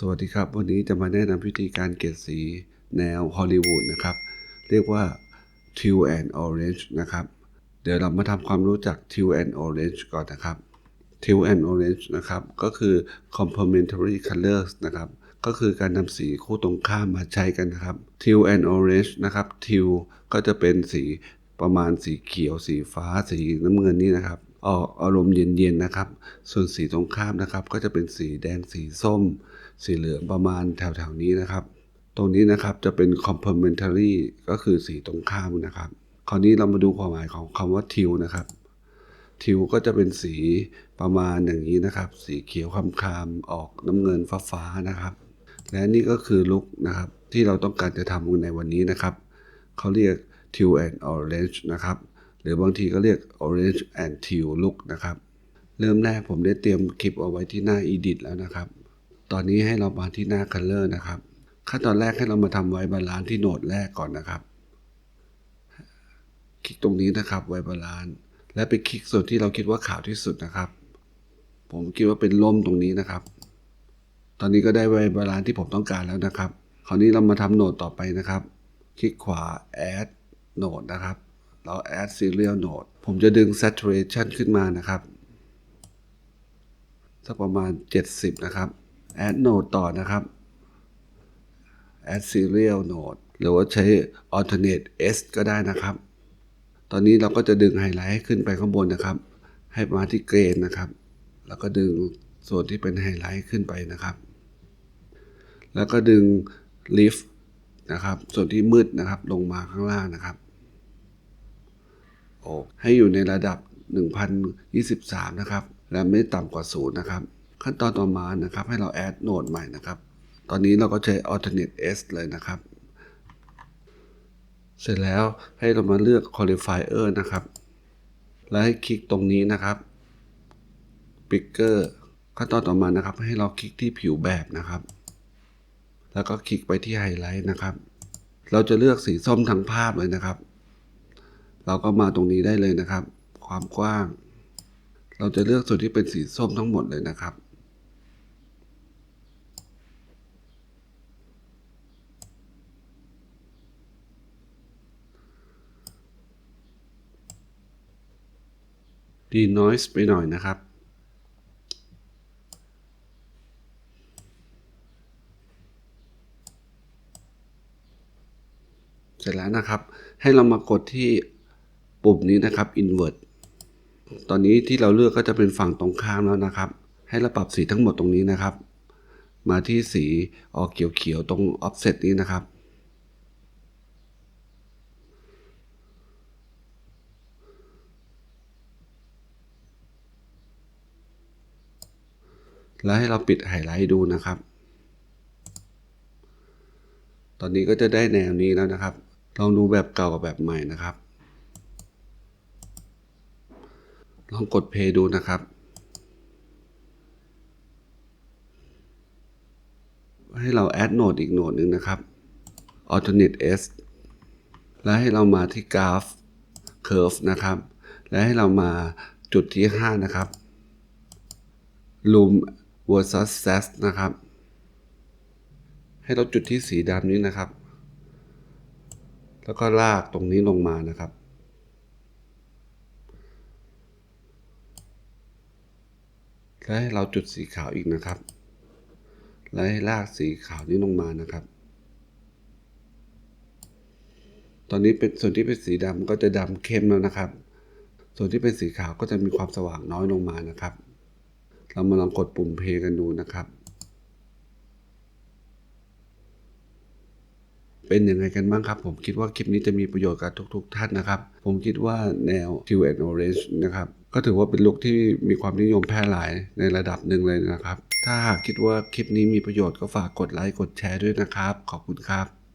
สวัสดีครับ วันนี้จะมาแนะนำวิธีการเกลี่ยสีแนวฮอลลีวูดนะครับ เรียกว่า Teal and Orange นะครับ เดี๋ยวเรามาทำความรู้จัก Teal and Orange ก่อนนะครับ Teal and Orange นะครับ ก็คือ complementary colors นะครับ ก็คือการนำสีคู่ตรงข้ามมาใช้กันนะครับ Teal and Orange นะครับ Teal ก็จะเป็นสีประมาณสีเขียว สีฟ้า สีน้ำเงินนี่นะครับออกอารมณ์เย็นๆนะครับ ส่วนสีตรงข้ามนะครับ ก็จะเป็นสีแดง สีส้ม สีเหลืองประมาณแถวๆนี้นะครับ ตรงนี้นะครับจะเป็น complementary ก็คือสีตรงข้ามนะครับ คราวนี้เรามาดูความหมายของคำว่า teal นะครับทิวก็จะเป็นสีประมาณอย่างนี้นะครับ สีเขียวคำคามๆออกน้ำเงินฟ้าๆนะครับ และนี่ก็คือลุคนะครับ ที่เราต้องการจะทำในวันนี้นะครับ เขาเรียก teal and orange นะครับ หรือบางทีก็เรียก orange and teal look นะครับ เริ่มแรกผมได้เตรียมคลิปเอาไว้ที่หน้า edit แล้วนะครับ ตอนนี้ให้เรามาที่หน้า color นะครับ ขั้นตอนแรกให้เรามาทำไว้บาลานซ์ที่โหนดแรกก่อนนะครับ คลิกตรงนี้นะครับไว้บาลานซ์และไปคลิกส่วนที่เราคิดว่าขาวที่สุดนะครับ ผมคิดว่าเป็นร่มตรงนี้นะครับ ตอนนี้ก็ได้ไว้บาลานซ์ที่ผมต้องการแล้วนะครับ คราวนี้เรามาทำโหนดต่อไปนะครับ คลิกขวา add node นะครับ เรา add serial node ผมจะดึง saturation ขึ้นมานะครับสักประมาณ 70 นะครับ add node ต่อนะครับ add serial node หรือว่าใช้ alternate S ก็ได้นะครับ ตอนนี้เราก็จะดึงไฮไลท์ให้ขึ้นไปข้างบนนะครับ ให้มาที่เกรนนะครับ แล้วก็ดึงส่วนที่เป็นไฮไลท์ขึ้นไปนะครับ แล้วก็ดึงลิฟต์นะครับ ส่วนที่มืดนะครับ ลงมาข้างล่างนะครับโอ้ให้อยู่ในระดับ 1023 นะครับ และไม่ต่ำกว่าศูนย์นะครับ ขั้นตอนต่อมานะครับ ให้เราแอดโนดใหม่นะครับ ตอนนี้เราก็ใช้ alternate S เลยนะครับ เสร็จแล้วให้เรามาเลือก qualifier นะครับ แล้วให้คลิกตรงนี้นะครับ picker ขั้นตอนต่อมานะครับ ให้เราคลิกที่ผิวแบบนะครับ แล้วก็คลิกไปที่ไฮไลท์นะครับ เราจะเลือกสีส้มทั้งภาพเลยนะครับ เราก็มาตรงนี้ได้เลยนะครับ ความกว้าง เราจะเลือกส่วนที่เป็นสีส้มทั้งหมดเลยนะครับ ดีน้อยส์ไปหน่อยนะครับ เสร็จแล้วนะครับ ให้เรามากดที่ปุ่มนี้นะครับ invert ตอนนี้ที่เราเลือกก็จะเป็นฝั่งตรงข้ามแล้วนะครับ ให้เราปรับสีทั้งหมดตรงนี้นะครับ มาที่สีออกเขียวๆตรง offset นี้นะครับ แล้วให้เราปิดไฮไลท์ดูนะครับ ตอนนี้ก็จะได้แนวนี้แล้วนะครับ ลองดูแบบเก่ากับแบบใหม่นะครับ ลองกดเพย์ดูนะครับ ให้เราแอดโหนดอีกโหนดหนึ่งนะครับ alternate s แล้วให้เรามาที่กราฟ curve นะครับ และให้เรามาจุดที่ 5 นะครับ loom versus s นะครับ ให้เราจุดที่สีดำนี้นะครับ แล้วก็ลากตรงนี้ลงมานะครับ และให้เราจุดสีขาวอีกนะครับ และให้ลากสีขาวนี้ลงมานะครับ ตอนนี้เป็นส่วนที่เป็นสีดำก็จะดำเข้มแล้วนะครับ ส่วนที่เป็นสีขาวก็จะมีความสว่างน้อยลงมานะครับ เรามาลองกดปุ่มเพลย์กันดูนะครับ เป็นยังไงกันบ้างครับ ผมคิดว่าคลิปนี้จะมีประโยชน์กับทุก ๆ ท่านนะครับ ผมคิดว่าแนว Teal and Orange นะครับ ก็ถือว่าเป็นลุคที่มีความนิยมแพร่หลายในระดับหนึ่งเลยนะครับ ถ้าหากคิดว่าคลิปนี้มีประโยชน์ก็ฝากกดไลค์กดแชร์ด้วยนะครับ ขอบคุณครับ